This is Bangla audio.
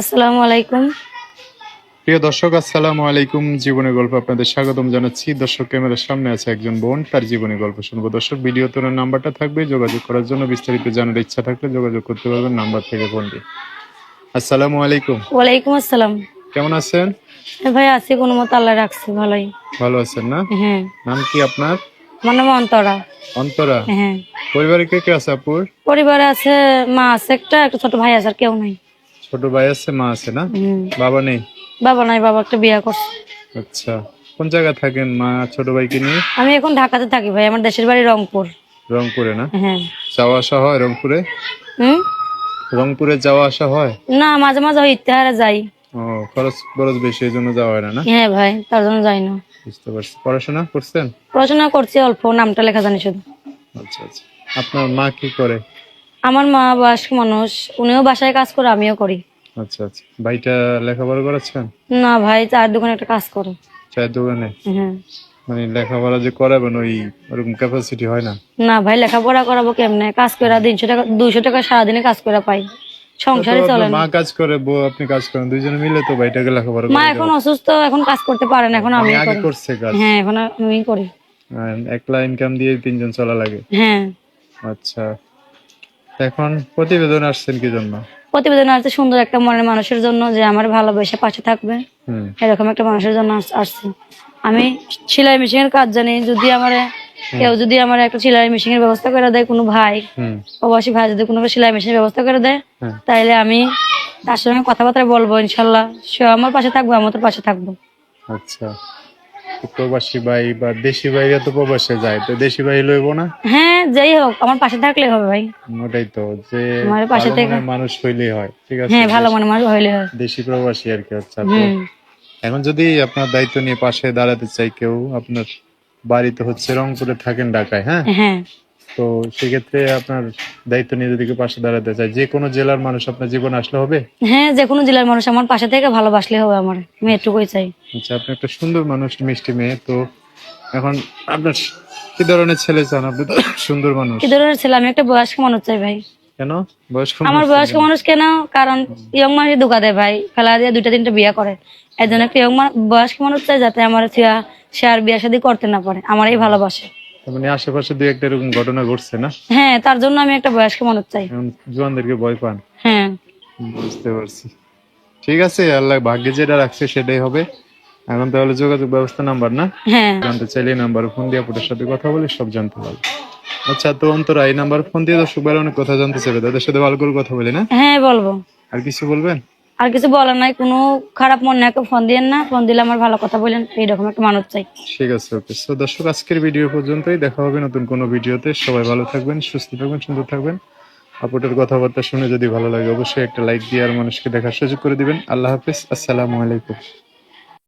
আসসালামু আলাইকুম। প্রিয় দর্শক আসসালামু আলাইকুম। জীবনের গল্প আপনাদের স্বাগতম জানাচ্ছি। দর্শক ক্যামেরার সামনে আছে একজন বোন তার জীবনের গল্প শুনব। দর্শক ভিডিও তোলার নাম্বারটা থাকবে। যোগাযোগ করার জন্য বিস্তারিত জানার ইচ্ছা থাকলে যোগাযোগ করতে পারবেন নাম্বার থেকে ফোন দিয়ে আসসালামু আলাইকুম। ওয়ালাইকুম আসসালাম। কেমন আছেন? ভাই আছি কোনো মতো আল্লাহ রাখছে ভালোই। ভালো আছেন না? হ্যাঁ। নাম কি আপনার? আমার নাম অন্তরা। অন্তরা? হ্যাঁ। পরিবারে কে কে আছে আপুর পরিবারে আছে মা আছে একটা একটা ছোট ভাই আছে আর কেউ নাই। ছোট ভাই আছে মা আছে না? বাবা নেই? বাবা নাই বাবা একটা বিয়ে করছে। আচ্ছা কোন জায়গায় থাকেন মা ছোট ভাইকে নিয়ে? আমি এখন ঢাকাতে থাকি ভাই আমার দেশের বাড়ি রংপুর। রংপুরে না? হ্যাঁ। যাওয়া আসা হয় রংপুরে? হুম? রংপুরে যাওয়া আসা হয়? না মাঝে মাঝে ওই ইতিহারে যাই। ও খরচ খরচ বেশি এই জন্য যাওয়া হয় না না? হ্যাঁ ভাই তার জন্য যাই না। বুঝতে পারছি। পড়াশোনা করছেন? পড়াশোনা করছি অল্প নামটা লেখা জানি শুধু। আচ্ছা আচ্ছা। আপনার মা কি করে? আমার মা বয়স্ক মানুষ উনিও বাসায় কাজ করে আমিও করি। আচ্ছা আচ্ছা। ভাইটা লেখাপড়া করাচ্ছেন না ভাই চার দোকানে একটা কাজ করে। চায়ের দোকানে? হ্যাঁ। মানে লেখাপড়া যে করাবেন ওই ওরকম ক্যাপাসিটি হয় না? না ভাই লেখাপড়া করাবো কেমনে? কাজ করে তিনশো টাকা দুইশো টাকা সারাদিনে কাজ করে পাই। সংসারে চলে মা কাজ করে বউ আপনি কাজ করেন দুইজনে মিলে তো ভাইটাকে লেখাপড়া মা এখন অসুস্থ এখন কাজ করতে পারে না এখন আমি আগে করি। করছে কাজ। হ্যাঁ এখন আমি করি। একলা ইনকাম দিয়ে তিনজন চলা লাগে। হ্যাঁ। আচ্ছা। এখন প্রতিবেদন আসছেন কি জন্য প্রতিবেদন আছে সুন্দর একটা মনের মানুষের জন্য যে আমার ভালোবেসে পাশে থাকবে। এরকম একটা মানুষের জন্য আস- আসছি। আমি সেলাই মেশিনের কাজ জানি যদি আমার কেউ যদি আমার একটা সেলাই মেশিনের ব্যবস্থা করে দেয় কোনো ভাই প্রবাসী ভাই যদি কোনো সেলাই মেশিনের ব্যবস্থা করে দেয় তাহলে আমি তার সঙ্গে কথাবার্তা বলব ইনশাল্লাহ। সে আমার পাশে থাকব আমার পাশে থাকব। আচ্ছা। প্রবাসী ভাই বা দেশি ভাইরা তো প্রবাসে যায় তো দেশি ভাই লইব না? হ্যাঁ যাই হোক আমার পাশে থাকলে হবে ভাই। ওটাই তো যে আমার পাশে থেকে- মানুষ হইলেই হয় ঠিক আছে? হ্যাঁ ভালো মনে মানুষ হইলে হয়। দেশি প্রবাসী আর কি আচ্ছা এখন যদি আপনার দায়িত্ব নিয়ে পাশে দাঁড়াতে চাই কেউ আপনার বাড়িতে হচ্ছে রংপুরে থাকেন ঢাকায় হ্যাঁ? হ্যাঁ। তো সেক্ষেত্রে আপনার দায়িত্ব পাশে দাঁড়াতে চায় যে কোনো জেলার মানুষ আপনার জীবনে আসলে হবে? হ্যাঁ যে কোনো জেলার মানুষ আমার পাশে থেকে ভালোবাসলে হবে আমার আমি এটুকুই চাই। আচ্ছা আপনি একটা সুন্দর মানুষ মিষ্টি মেয়ে তো এখন আপনার কি ধরনের ছেলে চান? আপনি সুন্দর মানুষ। কি ধরনের ছেলে? আমি একটা বয়স্ক মানুষ চাই ভাই। কেন? বয়স্ক আমার বয়স্ক মানুষ কেন? কারণ ইয়ং মানুষ ধোকা দেয় ভাই ফেলা দিয়ে দুইটা তিনটা বিয়ে করে। এর জন্য একটা ইয়ং বয়স্ক মানুষ চাই যাতে আমার সে আর বিয়ে শাদী করতে না পারে আমারই ভালোবাসে। মানে আশেপাশে দুই একটা এরকম ঘটনা ঘটছে না? হ্যাঁ তার জন্য আমি একটা বয়স্ক মানুষ চাই। জোয়ানদেরকে ভয় পান? হ্যাঁ। বুঝতে পারছি। ঠিক আছে আল্লাহ ভাগ্যে যেটা রাখছে সেটাই হবে। এখন তাহলে যোগাযোগ ব্যবস্থা নাম্বার না? হ্যাঁ। জানতে চাইলে নাম্বার ফোন দিয়ে আপনার সাথে কথা বলে সব জানতে পারবে। আচ্ছা তো অন্তরা এই নাম্বার ফোন দিয়ে দর্শক ভাইরা অনেক কথা জানতে চাইবে। তাদের সাথে ভালো করে কথা বলে না? হ্যাঁ বলব। আর কিছু বলবেন? আর কিছু বলার নাই, কোনো খারাপ মন না ফোন দিয়েন না ফোন দিলে আমার ভালো কথা বলেন, এইরকম একটা মানুষ চাই। ঠিক আছে, ওকে। তো দর্শক, আজকের ভিডিও পর্যন্তই। দেখা হবে নতুন কোনো ভিডিওতে সবাই ভালো থাকবেন, সুস্থ থাকবেন, সুন্দর থাকবেন। আপুটের কথাবার্তা শুনে যদি ভালো লাগে, অবশ্যই একটা লাইক দিয়ে আর মানুষকে দেখার সুযোগ করে দিবেন। আল্লাহ হাফিজ, আসসালামু আলাইকুম।